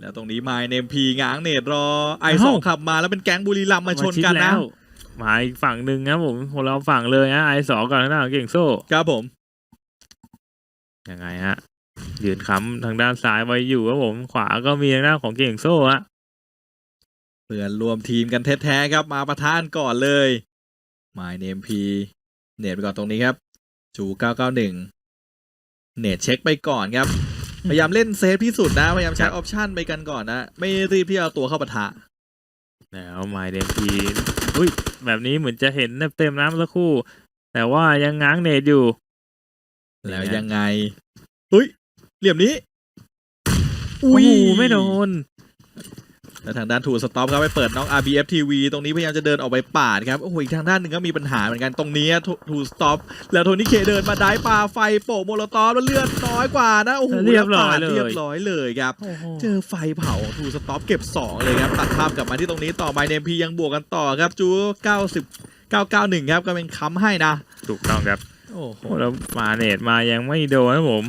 แล้วตรงนี้มาเนมพีง้างเนตรอไอสองเอ้าขับมาแล้วเป็นแก๊งบุรีรัมย์มาชนกันชิดนะแล้วมาอีกฝั่งหนึ่งครับผมคนเราฝั่งเลยฮะไอสองกับทางด้านของเก่งโซ่ครับผมยังไงฮะยืนค้ำทางด้านซ้ายไว้อยู่ครับผมขวาก็มีทางด้านของเก่งโซ่ฮะเพื่อนรวมทีมกันแท้ๆครับมาประทานก่อนเลยมาเนมพีเนตไปก่อนตรงนี้ครับจู991เนตเช็คไปก่อนครับ พยายามเล่นเซฟที่สุดนะ พยายามใช้ออปชันไปกันก่อนนะ ไม่รีบที่จะเอาตัวเข้าปะทะแล้วไมเดมพีอุ้ยแบบนี้เหมือนจะเห็นเต็มๆน้ำสักครู่ แต่ว่ายังง้างเนตอยู่ แล้วนี่ฮะยังไงอุ้ยเหลี่ยมนี้โอ้โหไม่โดน แล้วทางด้านทูสต็อปครับไปเปิดน้อง RBF TV ตรงนี้พยายามจะเดินออกไปปาดครับโอ้โหอีกทางด้านหนึ่งก็มีปัญหาเหมือนกันตรงนี้ทูสต็อปแล้วโทนี่เคเดินมาได้ปาไฟโปะโมโลตอฟแล้วเลือดน้อยกว่านะโอ้โหเรียบร้อยแวปาดเลยเรียบร้อยเลยครับโอ้โหเจอไฟเผาทูสต็อปเก็บ 2 เลยครับตัดภาพกลับมาที่ตรงนี้ต่อไปเนมพียังบวกกันต่อครับจู90 991 ครับก็เป็นค้ำให้นะถูกต้องครับโอ้โหโอ้แล้วมาเนตมายังไม่โดนนะผม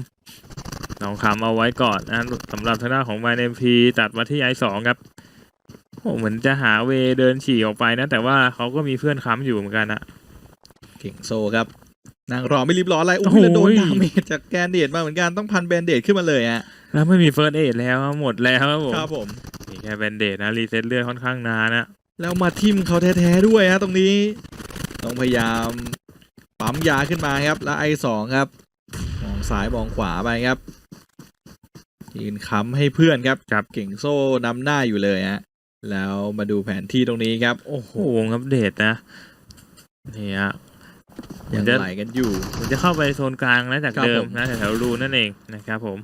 ลองคำเอาไว้ก่อนนะสำหรับทางด้านของไมเดมพีตัดมาที่ไอสองครับ โอ้เหมือนจะหาเวเดินฉี่ออกไปนะ แต่ว่าเขาก็มีเพื่อนค้ำอยู่เหมือนกันนะเก่งโซครับนางรอไม่รีบร้อนอะไรโอ้โอ้โหยแล้วโดนดาเมจจากแกนเดดมาเหมือนกันต้องพันแบนเดดขึ้นมาเลยฮะแล้วไม่มีเฟิร์สเอดแล้วหมดแล้วครับผมครับผมมีแค่แบนเดดนะรีเซ็ตเลือดค่อนข้างนานนะแล้วมาทิมเขาแท้ๆด้วยฮะตรงนี้ ต้องพยายามปั๊มยาขึ้นมาครับ แล้วไอสองครับมองซ้ายมองขวาไปครับยืนค้ำให้เพื่อนครับครับเก่งโซ่นำหน้าอยู่เลยฮะ แล้วมาดูแผนที่ตรงนี้ครับ โอ้โหโอ้โหวงอัปเดตนะนี่ฮะยังเดี๋ยวไหลกันอยู่ มันจะเข้าไปโซนกลางนะจากครับเดิผมมนะแถวๆรูนั่นเองนะครับผม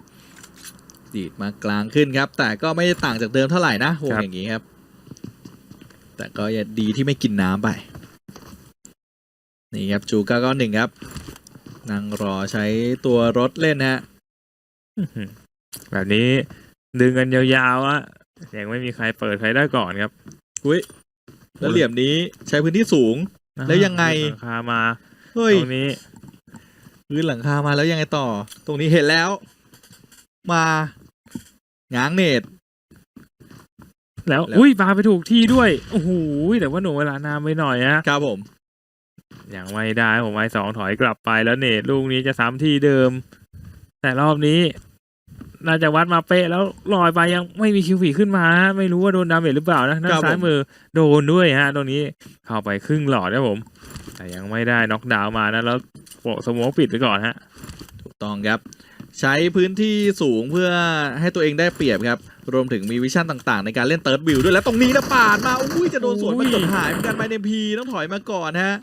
ดีดมากลางขึ้นครับ แต่ก็ไม่ได้ต่างจากเดิมเท่าไหร่นะวงครับอย่างนี้ครับ แต่ก็ยังดีที่ไม่กินน้ำไป นี่ครับจูก้าก็หนึ่งครับนั่งรอใช้ตัวรถเล่นฮะอื้อหือแบบนี้ดึงกันยาวๆอะ ยังไม่มีใครเปิดใครได้ก่อนครับอุ้ยแล้วเหลี่ยมนี้ใช้พื้นที่สูง แล้วยังไงหลัคามาเฮ้ยตรงนี้พื้นหลังคามาแล้วยังไงต่อ ตรงนี้เห็นแล้ว มาง้างเนตแล้วแล้วอุ้ยปาไปถูกที่ด้วยโอ้โหแต่ว่าหนูเวลานานไปหน่อยนะครับผมยังไม่ได้ผมไอสองถอยกลับไปแล้วเนตลูกนี้จะซ้ำที่เดิม แต่รอบนี้ น่าจะวัดมาเป๊ะแล้วลอยไปยังไม่มีคิวฝีขึ้นมา ไม่รู้ว่าโดนดาเมจหรือเปล่านะด้านซ้ายมือโดนด้วยฮะ ตรงนี้เข้าไปครึ่งหลอดนะผม แต่ยังไม่ได้น็อกดาวน์มานะ แล้วโปะสโมองปิดไปก่อนฮะ ถูกต้องครับ ใช้พื้นที่สูงเพื่อให้ตัวเองได้เปรียบครับ รวมถึงมีวิชั่นต่างๆ ในการเล่นเติร์ดวิวด้วยแล้วตรงนี้นะปาดมาอุ้ยจะโดนสวนอุ้มันยกดหายเหมือนกันไปในพีต้องถอยมาก่อนฮะ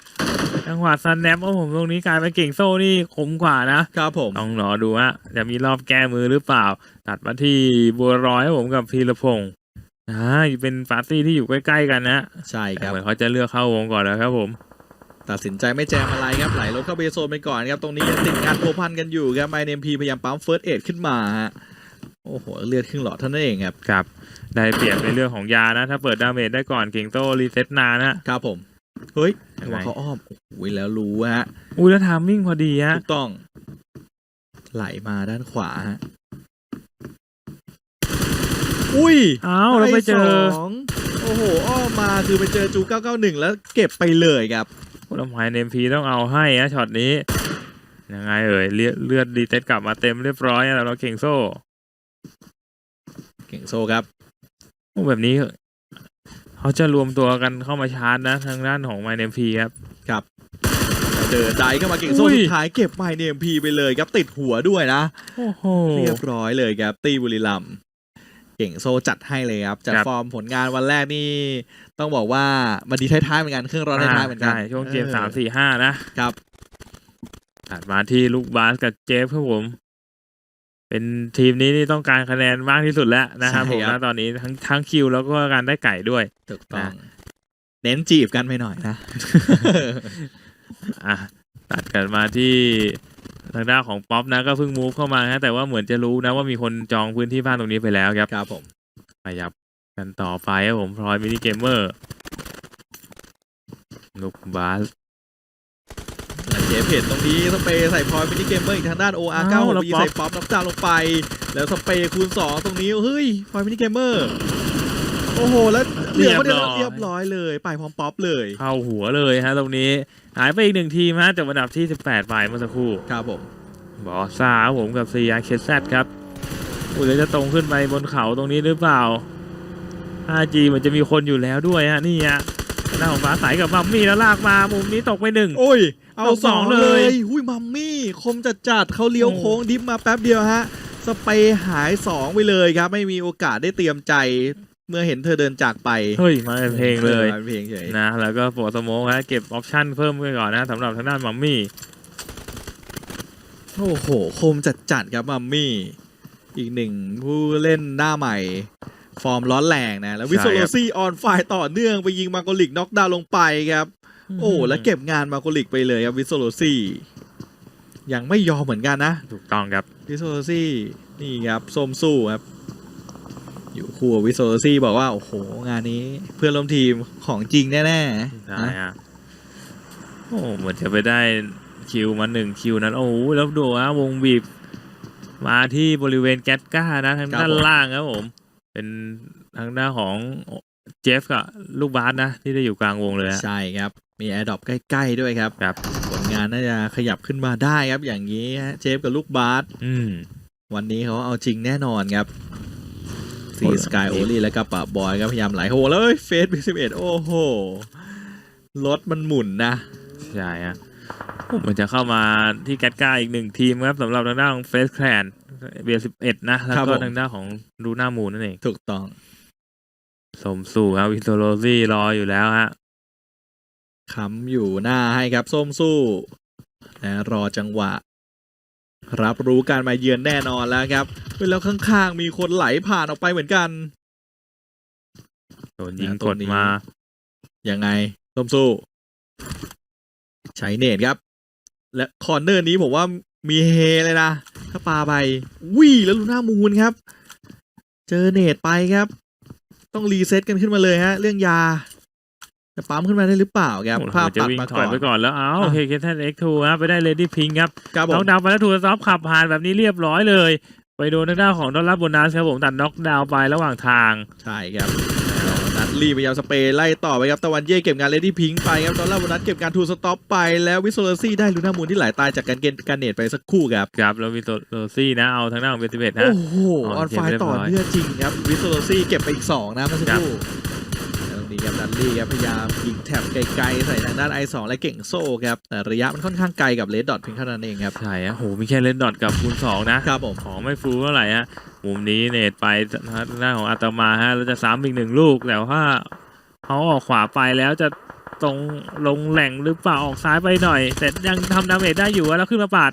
จังหวะซันแนปโอ้ผมตรงนี้กลายเป็นเก่งโซ่นี่คมกว่านะครับผมต้องรอดูฮะจะมีรอบแก้มือหรือเปล่า ตัดมาที่บัวรอยครับผมกับพีรพงศ์อ่าเป็นปาร์ตี้ที่อยู่ใกล้ๆกันนะใช่คแต่รับเหมือนเขาจะเลือกเข้าวงก่อนแล้วครับผมตัดสินใจไม่แจมอะไรครับไหลรถเข้าเบสโซนไปก่อนครับตรงนี้ยังติดงานโพวพันกันอยู่ครับไมเนมพีพยายามปั๊มเฟิร์สเอดขึ้นมาฮะโอ้โหเลือดครึ่งหลอดเท่านั้นเองครับครับได้เปรียบในเรื่องของยานะ ถ้าเปิดดาเมจได้ก่อนเก่งโตรีเซ็ตนานนะครับผม เฮ้ยยังว่าไงเขาอ้อมโอ้ยแล้วรู้ฮะอุ้ยแล้วทามมิ่งพอดีฮะถูกต้อง ไหลมาด้านขวาฮะอุ้ยอ้าวเราไปเจอสองโอ้โหอ้อมมาคือไปเจอจู991 แล้วเก็บไปเลยครับลำไพเนมพีต้องเอาให้ฮะช็อตนี้ยังไงเอ่ยเลือดเลือดรีเซ็ตกลับมาเต็มเรียบร้อยแล้วเราเก่งโซ่ เก่งโซครับโอ้แบบนี้ เขาจะรวมตัวกันเข้ามาชาร์จนะ ทางด้านของไมเนมพีครับ ครับเจอใจเข้ามาเก่งโซ่อุ้ยสุดท้ายเก็บไมเนมพีไปเลยครับติดหัวด้วยนะโอ้โหเรียบร้อยเลยครับ ตีบุรีรัมย์เก่งโซจัดให้เลยครับ จากครับฟอร์มผลงานวันแรกนี่ ต้องบอกว่ามันดีท้ายๆเหมือนกันเครื่องร้อนท้ายๆเหมือนกันใช่ช่วงเกมออสามสี่ห้านะครับตัดมาที่ลูกบาสกับเจฟครับผม เป็นทีมนี้นี่ต้องการคะแนนมากที่สุดแล้วนะครับผมนะตอนนี้ทั้งทั้งคิวแล้วก็การได้ไก่ด้วยถูกต้องนะเน้นจีบกันไปหน่อยนะอะตัดกันมาที่ทางด้านของป๊อปนะก็เพิ่งมูฟเข้ามาฮะแต่ว่าเหมือนจะรู้นะว่ามีคนจองพื้นที่บ้านตรงนี้ไปแล้วครับครับผมขยับกันต่อไปครับผมพลอยมินิเกมเมอร์ลูกบาส แล้วเห็นตรงนี้สเปรย์ใส่พอยมินิเกมเมอร์อีกทางด้าน OR อ้าว9แล้ว6ป๊อปใส่ป๊อปน้ำตาลลงไป แล้วสเปรย์คูณ 2 ตรงนี้เฮ้ยพอยมินิเกมเมอร์โอ้โห แล้วเหลือคนเดียวเรียบร้อยเลยไปพร้อมป๊อปเลยเข้าหัวเลยฮะตรงนี้ หายไปอีกหนึ่งทีมฮะจากอันดับที่ 18ไปเมื่อสักครู่ครับผมบอซ่าครับผมกับ c r k z ครับอุ้ยแล้วจะตรงขึ้นไปบนเขาตรงนี้หรือเปล่า 5G เหมือนจะมีคนอยู่แล้วด้วยฮะนี่ฮะหน้าของฟ้าใสกับมัมมี่แล้วลากมามุมนี้ตกไปหนึ่งโอ้ย เอาเอาสสอองงเลเลยยหุยมัมมี่ คมจัดจัดๆเขาเลี้ยวโอ้โค้งดิฟมาแป๊บเดียวฮะ สเปรย์หาย2ไปเลยครับ ไม่มีโอกาสได้เตรียมใจเมื่อเห็นเธอเดินจากไป เฮ้ย มาเป็นเพลงเลยมาเป็นเพลงเฉยนะ แล้วก็โปรสโมกฮะเก็บออปชั่นเพิ่มไปก่อนนะสำหรับทางด้านมัมมี่ โอ้โห คมจัดจัดๆครับมัมมี่ อีกหนึ่งผู้เล่นหน้าใหม่ฟอร์มร้อนแรงนะ แล้ววิโซโลซี่ออนไฟต่อเนื่องไปยิงมาโกลิกน็อกดาวน์ลงไปครับ โอ้แล้วเก็บงานมาโกลิกไปเลยครับวิโซโลซี่ยังไม่ยอมเหมือนกันนะ ถูกต้องครับวิโซโลซี่นี่ครับส้มสู้ครับ อยู่คู่กับวิโซโลซี่บอกว่า โอ้โห งานนี้เพื่อนร่วมทีมของจริงแน่ๆใช่นะฮะโอ้เหมือนจะไปได้คิวมาหนึ่งคิวนั้นโอ้โหแล้วดูฮะวงบีบ มาที่บริเวณแกตก้านะทางด้านล่างครับผม เป็นทางด้านของเจฟกับลูกบาสนะ ที่ได้อยู่กลางวงเลยฮะใช่ครับ มีแอร์ดรอปใกล้ ๆ ด้วยครับครับ ผลงานน่าจะขยับขึ้นมาได้ครับ อย่างนี้ฮะเจฟกับลูกบาสอืม วันนี้เขาเอาจริงแน่นอนครับซีโอ้โหสกายโอลี่และกับปะบอยก็พยายามไหลโหแล้วเฟสบีสิบเอ็ดโอ้โหรถมันหมุนนะใช่ฮะโอ้มันจะเข้ามาที่แกตก้าอีกหนึ่งทีมครับสำหรับทางด้านของเฟสแคลนเบียร์สิบเอ็ดนะ แล้วครับก็ผมทางด้านของดูหน้ามูนนั่นเอง ถูกต้อง สมสู่ครับวิโซโลซี่รออยู่แล้วฮะ ค้ำอยู่หน้าให้ครับส้มสู้นะรอจังหวะ รับรู้การมาเยือนแน่นอนแล้วครับเฮ้ยแล้วข้างๆมีคนไหลผ่านออกไปเหมือนกันโดนยิงนะตกรงดนี้มายังไงส้มสู้ใช้เนตครับ และคอร์เนอร์นี้ผมว่ามีเฮเลยนะ ถ้าปาไปวี่แล้วลูน่ามูนครับ เจอเนตไปครับ ต้องรีเซ็ตกันขึ้นมาเลยฮะ เรื่องยา จะปั๊มขึ้นมาได้หรือเปล่าครับโอ้โหภาพจะตัดวิ่งมาถก่ออยนไปก่อนแล้วเอ้าอะเคเคแทนเอ็กทูฮะไปได้เลดี้พิงครับครับผน็อมกดาวน์ไปแล้วถูกซับขับผ่านแบบนี้เรียบร้อยเลย ไปโดนทางด้านของดอลลาร์โบนัสครับผมตัดน็อกดาวน์ไประหว่างทาง ใช่ครับแล้วนัดลีพยายามสเปรย์ไล่ต่อไปครับตะวันเย่เก็บงานเลดี้พิงค์ไปครับตอนแรกวันนั้นเก็บการทูสต็อปไปแล้ววิโซเลซี่ได้ลูน่ามูนที่ไหลตายจากการเกณฑ์การเนตไปสักครู่ครับครับแล้ววิโซโลซี่นะเอาทางด้านของเบสิเบตฮะโอ้โหอ๋อออนไฟเก็บเรียบร้ต่ออยเนื่องจริงครับวิสโซโลซี่เก็บไปอีก2นะเมื่อสักครั คบรู่แล้วตรงนี้ครับดันลี่ครับพยายามยิงแท็บไกลๆใส่ทางด้าน i2 และเก่งโซ่ครับแต่ระยะมันค่อนข้างไกลกับเลดดอทเพียงเท่านั้นเองครับใช่ฮะโหมีแค่เลนดอทกับคูณสองนะครับผมของไม่ฟูเท่าไหร่ฮะมุมนี้เนตไปทางด้านของอาตมาฮะแล้วจะซ้ำอีกหนึ่งลูกแต่ว่าเขาออกขวาไปแล้วจะตรงลงแหล่งหรือเปล่าออกซ้ายไปหน่อย แต่ยังทำดาเมจได้อยู่อะแล้วขึ้นมาปาด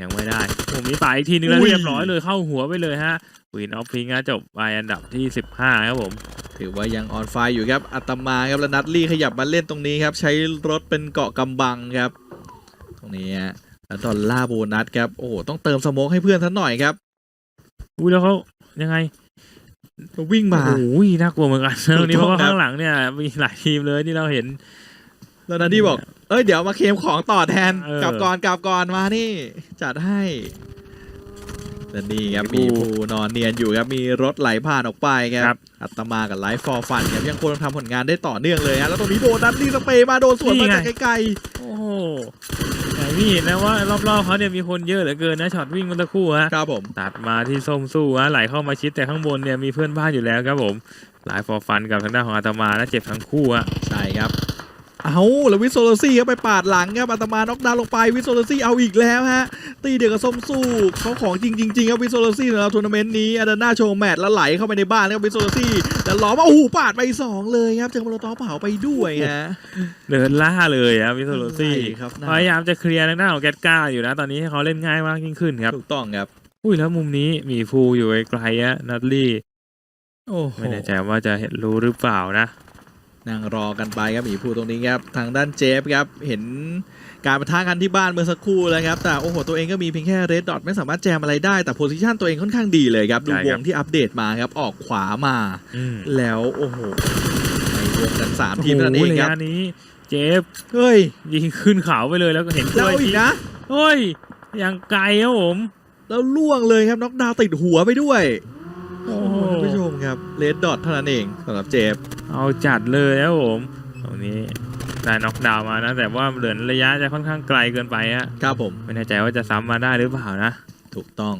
ยังไม่ได้มุมนี้ปาดอีกทีนึงแล้วอุ้ยเรียบร้อยเลยเข้าหัวไปเลยฮะวินออฟพิงค์จบไปอันดับที่ 15 ครับผม ถือว่ายังออนไฟอยู่ครับอัตมาครับแล้วนัดลี่ขยับมาเล่นตรงนี้ครับ ใช้รถเป็นเกาะกำบังครับ ตรงนี้ฮะแล้วดอลล่าร์โบนัสครับโอ้โหต้องเติมสโมกให้เพื่อนสักหน่อยครับอุ้ยแล้วเขายังไงวิ่งมาโอ้ยน่ากลัวเหมือนกันถูกตรงนี้เพราะว่าต้องครับข้างหลังเนี่ยมีหลายทีมเลยที่เราเห็น แล้วนัดลี่บอกเอ้ยเดี๋ยวมาเคลมของต่อแทนเออกลับก่อนกลับก่อนมานี่ จัดให้ และนี่ครับมีมีผู้ผู้นอนเนียนอยู่ครับมีรถไหลผ่านออกไปคครัรับบอัตมากับไลฟ์ฟอร์ฟันครับยังคงทำผลงานได้ต่อเนื่องเลยฮะแล้วตรงนี้โดนนัดลี่สเปรย์มาโดนสวนมาจากไกลโอ้โหแต่พี่เห็นนะว่ารอบๆเขาเนี่ยมีคนเยอะเหลือเกินนะช็อตวิ่งเมันตะครู่ฮะๆครับผมตัดมาที่ส้มสู้ฮะไหลเข้ามาชิดแต่ข้างบนเนี่ยมีเพื่อนบ้านอยู่แล้วครับผมหลายฟอร์ฟันกับทางด้านของอาตมาและเจ็บทั้งคู่ฮะใช่ครับ เอาแล้ววิสโซโลซี่ครับไปปาดหลังครับอัตมาน็อกดาวน์ลงไปวิสโซโลซี่เอาอีกแล้วฮะตีเดียวกับส้มสู้เขาของจริงจริงๆครับวิสโซโลซี่สำหรับทัวร์นาเมนต์นี้อาดาน่าโชว์แมตช์แล้วไหลเข้าไปในบ้านครับวิสโซโลซี่แล้วล้อมาโอ้โหปาดไปสองเลยครับเจอมอลโตอเผาไปด้วยฮะเดินล่าเลยฮะวิโซโลซี่ใช่ครับพยายามจะเคลียร์ทางด้านของแกตก้าอยู่นะตอนนี้ให้เขาเล่นง่ายมากยิ่งขึ้นครับถูกต้องครับอุ้ยแล้วมุมนี้มีฟูอยู่ไกลๆฮะนัดลี่โอ้โหไม่แน่ใจว่าจะเห็นรู้หรือเปล่านะ นั่งรอกันไปครับหมีภูตรงนี้ครับทางด้านเจฟครับเห็นการประทะกันที่บ้านเมื่อสักครู่แล้วครับแต่โอ้โหตัวเองก็มีเพียงแค่เรดดอทไม่สามารถแจมอะไรได้แต่โพซิชันตัวเองค่อนข้างดีเลยครับดูใช่วครังบที่อัปเดตมาครับออกขวามาอืมแล้วโอ้โหในวงกันสามทีมนั่นเองโโหครับระยะนี้เจฟเฮ้ยยิงขึ้นเขาไปเลยแล้วก็เห็นกแล้ล้ววยอีกนะเฮ้ยยังไกลครับผมแล้วล่วงเลยครับน็อกดาวน์ติดหัวไปด้วยโอ้โอ้โหโหท่านผู้ชม ครับเลดดอทเท่านั้นเองสำหรับเจฟเอาจัดเลยครับผมตรงนี้ได้น็อกดาวน์มานะ แต่ว่าเหลือระยะจะค่อนข้างไกลเกินไปฮะครับผม ไม่แน่ใจว่าจะซ้ำมาได้หรือเปล่านะ ถูกต้อง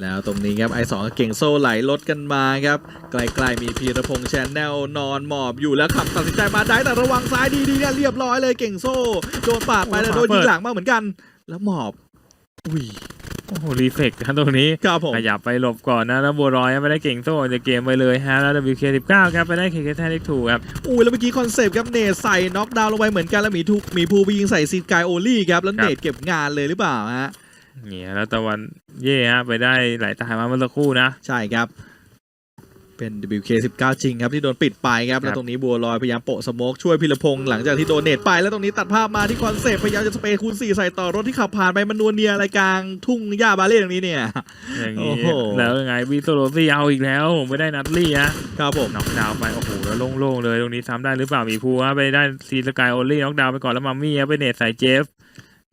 แล้วตรงนี้ครับไอสองเก่งโซ่ไหลรถกันมาครับไกลๆมีพีรพงษ์แชนแนลนอนหมอบอยู่แล้วขับตัดสินใจมาได้แต่ระวังซ้ายดีๆเนี่ยเรียบร้อยเลยเก่งโซ่โดนปาดไปแล้วโดนยิงหลังมาเหมือนกัน แล้วหมอบอุ้ย โอ้โหรีเฟกครับตรงนี้ครับผมขยับไปหลบก่อนนะแล้วบัวลอยไม่ได้เก่งโซ่จะเกมไปเลยฮะแล้ว WK19 ครับไปได้ KK แทนอีกถูกครับอุ้ยแล้วเมื่อกี้คอนเซปต์ครับเนทใส่น็อกดาวน์ลงไปเหมือนกันแล้วหมีทุกหมีภูไปยิงใส่ซีกายโอลี่ครับแล้วครับเนทเก็บงานเลยหรือเปล่าฮะเนี่ยแล้วตะวันเย่ฮะไปได้หลายตายมาเมื่อสักครู่นะ ใช่ครับ เป็น WK19 จริงครับที่โดนปิดไปครับ แล้วตรงนี้บัวลอยพยายามโปะสโมกช่วยพิรพงศ์หลังจากที่โดนเนตไป แล้วตรงนี้ตัดภาพมาที่คอนเซปต์พยายามจะสเปรย์คูณ4ใส่ต่อรถที่ขับผ่านไปมันนวลเนียอะไรกลางทุ่งหญ้าบาเล่ตรงนี้เนี่ยอย่างโอ้นี้โหแล้วยังไงวีโซโรซี่เอาอีกแล้วผมไปได้นัดลี่ฮะครับผมน็อกดาวน์ไปโอ้โหแล้วโล่งๆเลยตรงนี้ซ้ำได้หรือเปล่ามีภูฮะไปได้ซีสกายโอลี่น็อกดาวน์ไปก่อนแล้วมัมมี่ฮะไปเนตใส่เจฟ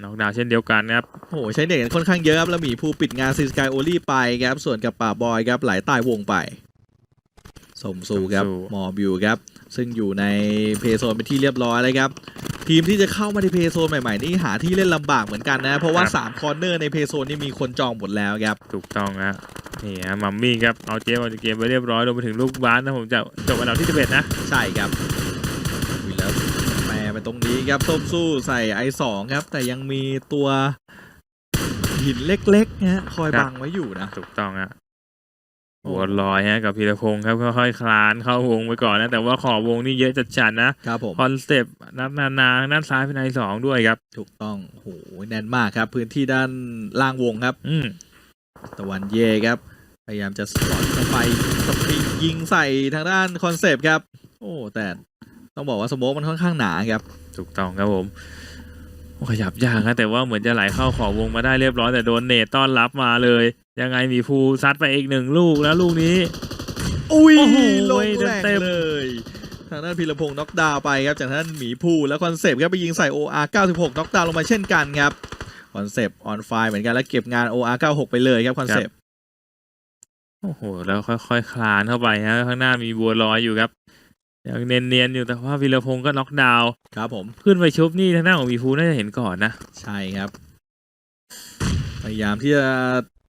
น็อกดาวน์เช่นเดียวกันนะครับโอ้โหใช้เน็ตกันค่อนข้างเยอะครับแล้วหมีภูปิดงานซีสกายโอลี่ไปครับส่วนกับป่าบอยครับไหลใต้วงไป สมสูครับสมสู่หมอบอยู่ครับ ซึ่งอยู่ในเพย์โซนเป็นที่เรียบร้อยแล้วครับ ทีมที่จะเข้ามาในเพย์โซนใหม่ๆนี่หาที่เล่นลำบากเหมือนกันนะ เพราะว่า3คอร์เนอร์ในเพย์โซนนี่มีคนจองหมดแล้วครับ ถูกต้องฮะนี่ฮะมัมมี่ครับ เอาเจฟออกจากเกมไปเรียบร้อยรวมไปถึงลูกบาสนะผมจะจบอันดับที่11นะ ใช่ครับอุ๊ยแล้วแปรไปตรงนี้ครับส้มสู้ใส่ไอสองครับ แต่ยังมีตัวหินเล็กๆนะฮะคอยบังไว้อยู่นะ ถูกต้องฮะโอ้ หัวลอยฮะกับพีรพงศ์ครับค่อยๆคลานเข้าวงไปก่อนนะ แต่ว่าขอบวงนี่เยอะจัดจัดๆนะครับผมคอนเซปต์นัดนานาด้านซ้ายเป็นในสองด้วยครับ ถูกต้องโหแน่นมากครับ พื้นที่ด้านล่างวงครับ อืมตะวันเย่ครับ พยายามจะสปอร์ตเข้าไปสปริงยิงใส่ทางด้านคอนเซปต์ครับ โอ้แต่ต้องบอกว่าสโมกมันค่อนข้างหนาครับ ถูกต้องครับผมโอ้ ขยับยากนะแต่ว่าเหมือนจะไหลเข้าขอบวงมาได้เรียบร้อยแต่โดนเนตต้อนรับมาเลย ยังไงมีภูซัดไปอีกหนึ่งลูกแล้วลูกนี้ อุ้ยโอ้โหลงแรงเต็มๆเลยทางด้านพีรพงศ์น็อกดาวน์ไปครับจากทางด้านหมีภูแล้วคอนเซปต์ครับไปยิงใส่ OR 96น็อกดาวน์ลงมาเช่นกันครับคอนเซปต์ออนไฟเหมือนกันแล้วเก็บงาน OR 96ไปเลยครับคอนเซปต์โอ้โหแล้วค่อยๆคลานเข้าไปฮะข้างหน้ามีบัวลอยอยู่ครับ ยังเนียนๆอยู่แต่ว่าพีรพงศ์ก็น็อกดาวน์ครับผม ขึ้นไปชุบนี่ทางหน้าของมีภูน่าจะเห็นก่อนนะ ใช่ครับ พยายามที่จะ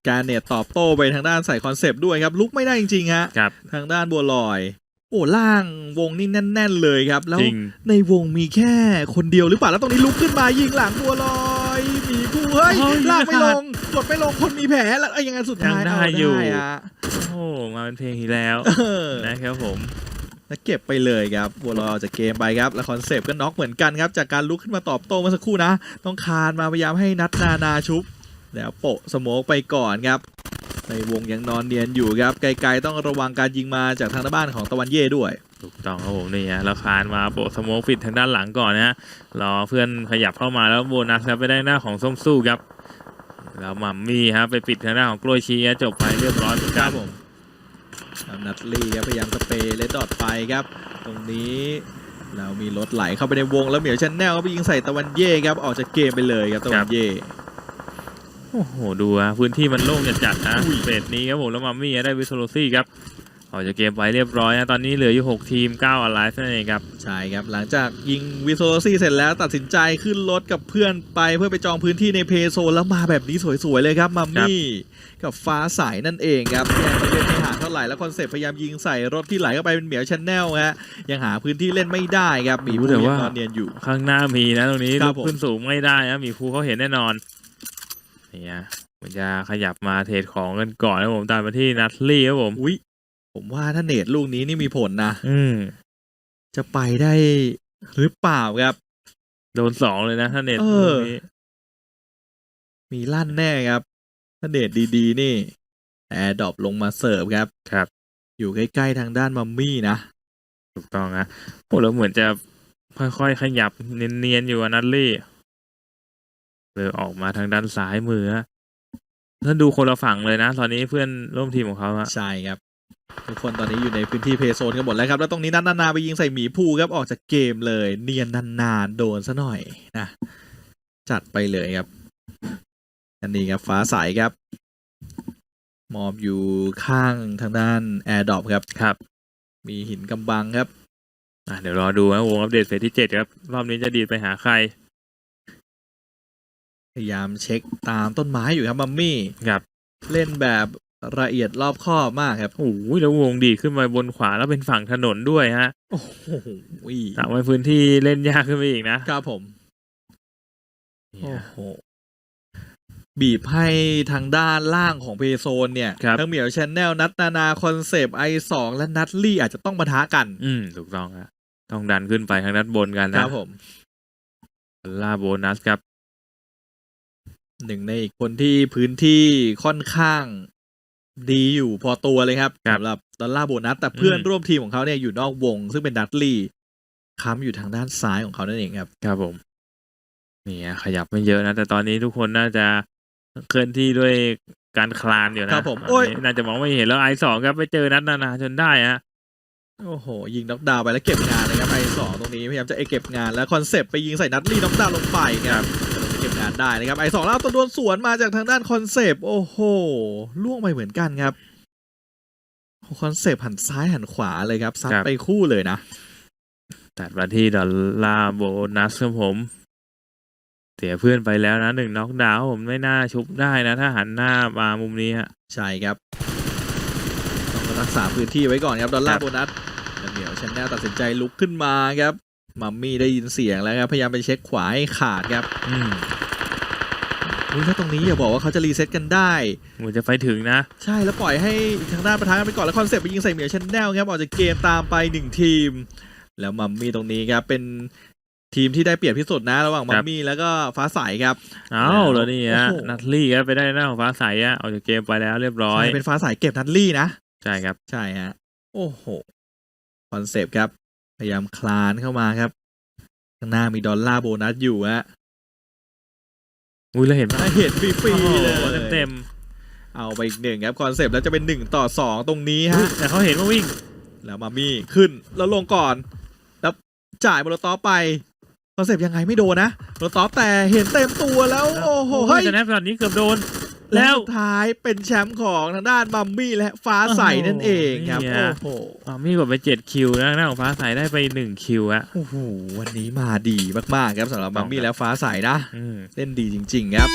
การเนตตอบโต้ไปทางด้านใส่คอนเซปต์ด้วยครับ ลุกไม่ได้จริงๆฮะครับ ทางด้านบัวลอย โอ้ล่างวงนี่แน่น ๆ เลยครับ แล้วจริง ในวงมีแค่คนเดียวหรือเปล่าแล้วตรงนี้ลุกขึ้นมายิงหลังบัวลอยหมีผู้เฮ้ยเฮ้ยลากไม่ลงกดไม่ลงคนมีแผลแล้วไอ้ยังไงสุดท้ายยังได้เอาอยู่ ฮะโอ้โหมาเป็นเพลงอีกแล้วเออนะครับผม แล้วเก็บไปเลยครับบัวลอยจากเกมไปครับ แล้วคอนเซปต์ก็น็อกเหมือนกันครับ จากการลุกขึ้นมาตอบโต้เมื่อสักครู่นะ ต้องคานมาพยายามให้นัดนานาชุบ แล้วโปะสโมกไปก่อนครับ ในวงยังนอนเนียนอยู่ครับ ไกลๆต้องระวังการยิงมาจากทางด้านบ้านของตะวันเย่ด้วย ถูกต้องครับผมนี่ฮะแล้วคานมาโปะสโมกปิดทางด้านหลังก่อนนะฮะรอเพื่อนขยับเข้ามาแล้วโบนัสครับไปได้หน้าของส้มสู้ครับแล้วมัมมี่ครับไปปิดทางด้านของกล้วยชีฮะจบไปเรียบร้อยเหมือนกั นแล้วนัทลี่ครับพยายามสเปรย์เลดดอทไปครับ ตรงนี้เรามีรถไหลเข้าไปในวงแล้วเหมียวชันแนลก็ไปยิงใส่ตะวันเย่ครับออกจากเกมไปเลยครับตะวันเย่โอ้โหดูอะพื้นที่มันโล่งจัดๆนะอุ้ยเฟสนี้ครับผมแล้วมัมมี่ได้วิสโลซี่ครับออกจากเกมไปเรียบร้อยนะตอนนี้เหลืออยู่หกทีมเก้าอ l ไลฟ์นั่นเองครับ ใช่ครับ หลังจากยิงวิโซโลซี่เสร็จแล้วตัดสินใจขึ้นรถกับเพื่อนไปเพื่อไปจองพื้นที่ในเพย์โซนแล้วมาแบบนี้สวยๆเลยครับมัมมี่กับฟ้าใสนั่นเองครับแยกไปเล่นไม่ห่างเท่า ไหร่แล้วคอนเซปต์พยายามยิงใส่รถที่ไหลเข้าไปเป็นเหมียวชันแนลฮะยังหาพื้นที่เล่นไม่ได้ครับมีผู้ยังนอนเนียนอยู่ ข้างหน้ามีนะตรงนี้ครัลุบกผมขึ้นสูงไม่ได้นะมีภูเขาเห็นแน่นอนเนี่ยมันจะขยับมาเทรดของกันก่อนนะผมตามมาที่นัทลี่ครับผมอุ้ยผมว่าถ้าเนตลูกนี้นี่มีผลนะ อืมจะไปได้หรือเปล่าครับ โดนสองเลยนะถ้าเน็ตเออลูกนี้มีลั่นแน่ครับถ้าเดทดีๆนี่ แอร์ดรอปลงมาเสิร์ฟครับ ครับ อยู่ใกล้ๆทางด้านมัมมี่นะ ถูกต้องนะโอ้แล้วเหมือนจะค่อยๆขยับเนียนๆอยู่อะนัทลี่เลยออกมาทางด้านซ้ายมือฮะถ้าดูคนละฝั่งเลยนะ ตอนนี้เพื่อนร่วมทีมของเขาอะใช่ครับ ทุกคนตอนนี้อยู่ในพื้นที่เพย์โซนกันหมดแล้วครับ แล้วตรงนี้นัทนานาไปยิงใส่หมีภูครับออกจากเกมเลย เนียนนานๆโดนซะหน่อยนะจัดไปเลยครับ อันนี้ครับฟ้าใสครับ มอบอยู่ข้างทางด้านแอร์ดอปครับครับ มีหินกำบังครับอะเดี๋ยวรอดูนะวงอัปเดตเฟสที่เจ็ดครับ รอบนี้จะดีดไปหาใคร พยายามเช็คตามต้นไม้อยู่ครับมัมมี่ครับ เล่นแบบละเอียดรอบคอบมากครับโอ้ยแล้ววงดีดขึ้นมาบนขวาแล้วเป็นฝั่งถนนด้วยฮะโอ้โหทำให้พื้นที่เล่นยากขึ้นไปอีกนะครับผมเนี่โอ้ยโห บีบให้ทางด้านล่างของเพโซนเนี่ยครับทั้งเหมียวชแนลนัทนานาคอนเซปต์ไอสองและนัทลี่อาจจะต้องปะทะกัน อืมถูกต้องฮะต้องดันขึ้นไปทางด้านบนกันคนะรับผมล่าโบนัสครับ หนึ่งในอีกคนที่พื้นที่ค่อนข้างดีอยู่พอตัวเลยครับครับสำหรับดอลลาร์โบนัส แต่เพื่อนอืม ร่วมทีมของเขาเนี่ยอยู่นอกวง ซึ่งเป็นนัทลี่ค้ำอยู่ทางด้านซ้ายของเขานั่นเองครับ ครับผม นี่ฮะขยับไม่เยอะนะ แต่ตอนนี้ทุกคนน่าจะ เคลื่อนที่ด้วยการคลานอยู่นะครับผมตนโอ้ยนี้น่าจะมองไม่เห็นแล้วไอสองครับไปเจอนัดนานาจนได้ฮะโอ้โห ยิงน็อกดาวน์ไปแล้วเก็บงานเลยครับไอสองตรงนี้พยายามจะไอเก็บงานแล้วคอนเซปต์ไปยิงใส่นัทลี่น็อกดาวน์ลงไปครับจะเก็บงานได้นะครับไอสองแล้วเอาตัวโดนสวนมาจากทางด้านคอนเซปต์โอ้โหล่วงไปเหมือนกันครับคอนเซปต์หันซ้ายหันขวาเลยครับซัดไปคู่เลยนะตัดมาที่ดอลลาร์โบนัสครับผม เสียเพื่อนไปแล้วนะหนึ่งน็อกดาวน์ผมไม่น่าชุบได้นะ ถ้าหันหน้ามามุมนี้ฮะใช่ครับ ต้องรักษาพื้นที่ไว้ก่อนครับดอลลาครัร์บโบนัสแล้วเดี๋ยวชันแนลตัดสินใจลุกขึ้นมาครับมัมมี่ได้ยินเสียงแล้วครับ พยายามไปเช็คขวาให้ขาดครับอืมอุ้ยถ้าตรงนี้อย่าบอกว่าเขาจะรีเซ็ตกันได้มันจะไปถึงนะ ใช่แล้วปล่อยให้อีกทางด้านประธานกันไปก่อนแล้วคอนเซ็ปต์ไปยิงใส่เหมียวชันแนลครับออกจากเกมตามไปหนึ่งทีม แล้วมัมมี่ตรงนี้ครับเป็น ทีมที่ได้เปรียบที่สุดนะ ระหว่างมัมมี่แล้วก็ฟ้าใสครับเอ้าแล้วนี่ฮะโอ้โหนัทลี่ครับไปได้หน้าของฟ้าใสอะออกจากเกมไปแล้วเรียบร้อยใช่เป็นฟ้าใสเก็บนัทลี่นะใช่ครับใช่ฮะโอ้โหคอนเซปต์ครับ พยายามคลานเข้ามาครับข้างหน้ามีดอลลาร์โบนัสอยู่ฮะอุ้ยเราเห็นปะถ้าเห็นฟรีๆเลยโอ้โหเต็มเอาไปอีกหนึ่งครับคอนเซปต์แล้วจะเป็นหนึ่งต่อสองตรงนี้ๆอุ๊ฮะยแต่เขาเห็นว่าวิ่ง แล้วมามี่ขึ้นแล้วลงก่อน แล้วจ่ายโมโลตอฟไป คอนเซปต์ยังไงไม่โดนนะโมโลตอฟแต่เห็นเต็มตัวแล้วโอ้โหเฮ้เฮ้ยยแต่แนบตอนนี้เกือบโดน แล้แล้ววสุดท้ายเป็นแชมป์ของทางด้านมัมมี่และฟ้าใสนั่นเองครับโอ้โอ้โหโหอ่ามีกดไปเจ็ดคิวนะหน้าของฟ้าใสได้ไปหนึ่งคิวอะโอ้โหวันนี้มาดีมากๆครับสำหรับมัมมี่และฟ้าใสนะอืมเล่นดีจริง ๆ ครับ